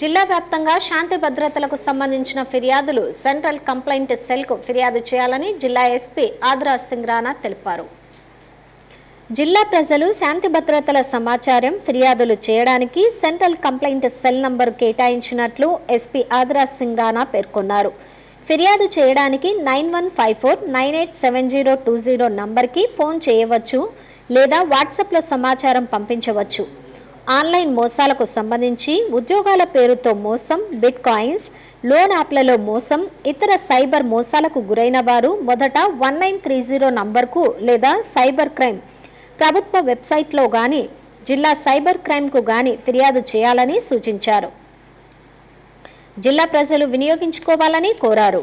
జిల్లా వ్యాప్తంగా శాంతి భద్రతలకు సంబంధించిన ఫిర్యాదులు సెంట్రల్ కంప్లైంట్ సెల్కు ఫిర్యాదు చేయాలని జిల్లా ఎస్పీ ఆద్రా సింగ్ రాణా తెలిపారు. జిల్లా ప్రజలు శాంతి భద్రతల సమాచారం ఫిర్యాదులు చేయడానికి సెంట్రల్ కంప్లైంట్ సెల్ నంబరు కేటాయించినట్లు ఎస్పీ ఆద్రా సింగ్ రాణా పేర్కొన్నారు. ఫిర్యాదు చేయడానికి nine one five four nine eight seven zero two zero నంబర్కి ఫోన్ చేయవచ్చు లేదా వాట్సాప్లో సమాచారం పంపించవచ్చు. ఆన్లైన్ మోసాలకు సంబంధించి ఉద్యోగాల పేరుతో మోసం బిట్ కాయిన్స్ లోన్ యాప్లలో మోసం ఇతర సైబర్ మోసాలకు గురైన వారు మొదట వన్ నైన్ త్రీ జీరో నంబర్కు లేదా సైబర్ క్రైమ్ ప్రభుత్వ వెబ్సైట్లో కానీ జిల్లా సైబర్ క్రైమ్కు కానీ ఫిర్యాదు చేయాలని సూచించారు. జిల్లా ప్రజలు వినియోగించుకోవాలని కోరారు.